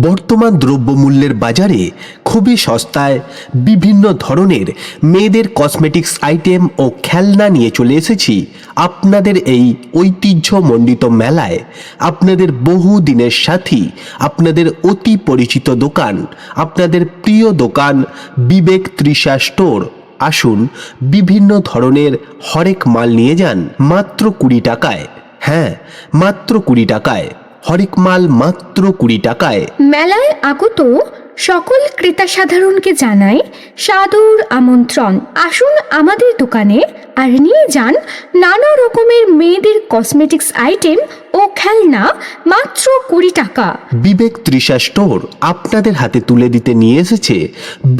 বর্তমান দ্রব্যমূল্যের বাজারে খুবই সস্তায় বিভিন্ন ধরনের মেয়েদের কসমেটিক্স আইটেম ও খেলনা নিয়ে চলে এসেছি আপনাদের এই ঐতিহ্যমণ্ডিত মেলায়। আপনাদের বহু দিনের সাথী, আপনাদের অতি পরিচিত দোকান, আপনাদের প্রিয় দোকান বিবেক তৃষা স্টোর। আসুন বিভিন্ন ধরনের হরেক মাল নিয়ে যান, মাত্র কুড়ি টাকায়। হ্যাঁ মাত্র কুড়ি টাকায়। হরেক মাল মাত্র কুড়ি টাকায়। মেলায় আগত সকল ক্রেতা সাধারণকে জানাই সাদর আমন্ত্রণ। আসুন আমাদের দোকানে আর নিয়ে যান নানা রকমের মেয়েদের কসমেটিক্স আইটেম ও খেলনা মাত্র কুড়ি টাকা। বিবেক তৃষা স্টোর আপনাদের হাতে তুলে দিতে নিয়ে এসেছে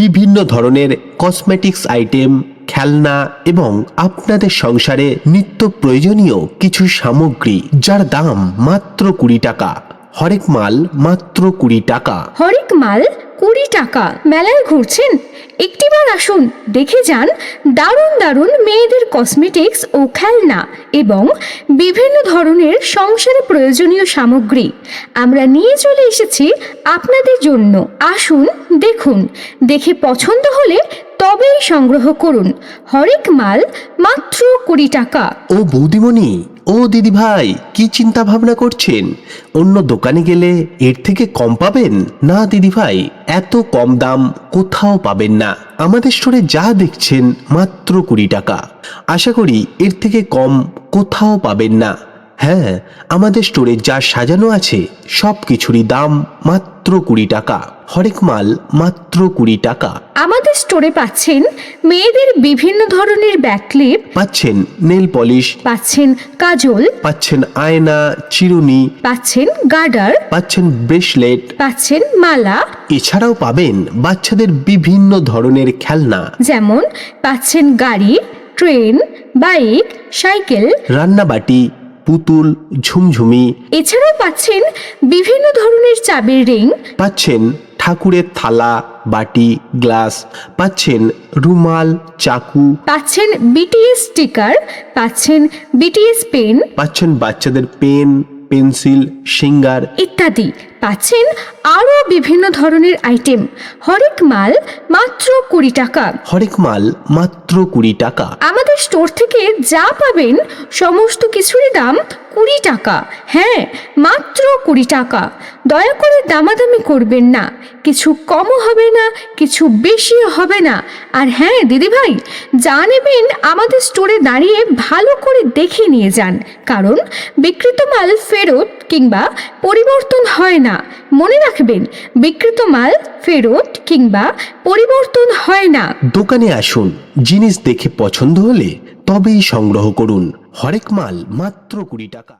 বিভিন্ন ধরনের কসমেটিক্স আইটেম খেলনা এবং আপনাদের সংসারে নিত্য প্রয়োজনীয় কিছু সামগ্রী, যার দাম মাত্র কুড়ি টাকা। হরেক মাল মাত্র কুড়ি টাকা। হরেক মাল কুড়ি টাকা। মেলায় ঘুরছেন? একটিবার আসুন, দেখে যান দারুণ দারুণ মেয়েদের কসমেটিক্স ও খেলনা এবং বিভিন্ন ধরনের সংসারে প্রয়োজনীয় সামগ্রী। আমরা নিয়ে চলে এসেছি আপনাদের জন্য। আসুন, দেখুন। দেখে পছন্দ হলে তবেই সংগ্রহ করুন। হরেক মাল মাত্র কুড়ি টাকা। ও বৌদিমণি, ও দিদি ভাই কি চিন্তা ভাবনা করছেন? অন্য দোকানে গেলে এর থেকে কম পাবেন? না দিদি ভাই এত কম দাম কোথাও পাবেন না। আমাদের স্টোরে যা দেখছেন মাত্র কুড়ি টাকা। আশা করি এর থেকে কম কোথাও পাবেন না। হ্যাঁ আমাদের স্টোরে যা সাজানো আছে সব কিছুরই দাম মাত্র কুড়ি টাকা। হরেক মাল মাত্র কুড়ি টাকা। আমাদের স্টোরে পাচ্ছেন মেয়েদের বিভিন্ন ধরনের ব্যাকলিপ। পাচ্ছেন নেল পলিশ। পাচ্ছেন কাজল। পাচ্ছেন আয়না চিরুনি। পাচ্ছেন গার্ডার। পাচ্ছেন ব্রেসলেট। পাচ্ছেন মালা। এছাড়াও পাবেন বাচ্চাদের বিভিন্ন ধরনের খেলনা। যেমন পাচ্ছেন গাড়ি ট্রেন বাইক সাইকেল। রান্নাবাটি পুতুল ঝুমঝুমি। এছাড়াও পাচ্ছেন বিভিন্ন ধরনের চাবির রিং। পাচ্ছেন ঠাকুরের থালা বাটি গ্লাস। পাচ্ছেন রুমাল চাকু। পাচ্ছেন বিটিএস স্টিকার। পাচ্ছেন বিটিএস পেন। পাচ্ছেন বাচ্চাদের পেন পেন্সিল সিঙ্গার। ইত্যাদি। পাচ্ছেন আরও বিভিন্ন ধরনের আইটেম। হরেক মাল মাত্র কুড়ি টাকা। হরেক মাল মাত্র কুড়ি টাকা। আমাদের স্টোর থেকে যা পাবেন সমস্ত কিছুরই দাম কুড়ি টাকা। হ্যাঁ মাত্র কুড়ি টাকা। দয়া করে দামাদামি করবেন না। কিছু কমও হবে না কিছু বেশি হবে না। আর হ্যাঁ দিদিভাই যা নেবেন আমাদের স্টোরে দাঁড়িয়ে ভালো করে দেখে নিয়ে যান। কারণ বিকৃত মাল ফেরত কিংবা পরিবর্তন হয় না। মনে রাখবেন বিকৃত মাল ফেরত কিংবা পরিবর্তন হয় না। দোকানে আসুন জিনিস দেখে পছন্দ হলে তবেই সংগ্রহ করুন হরেক মাল মাত্র কুড়ি টাকা।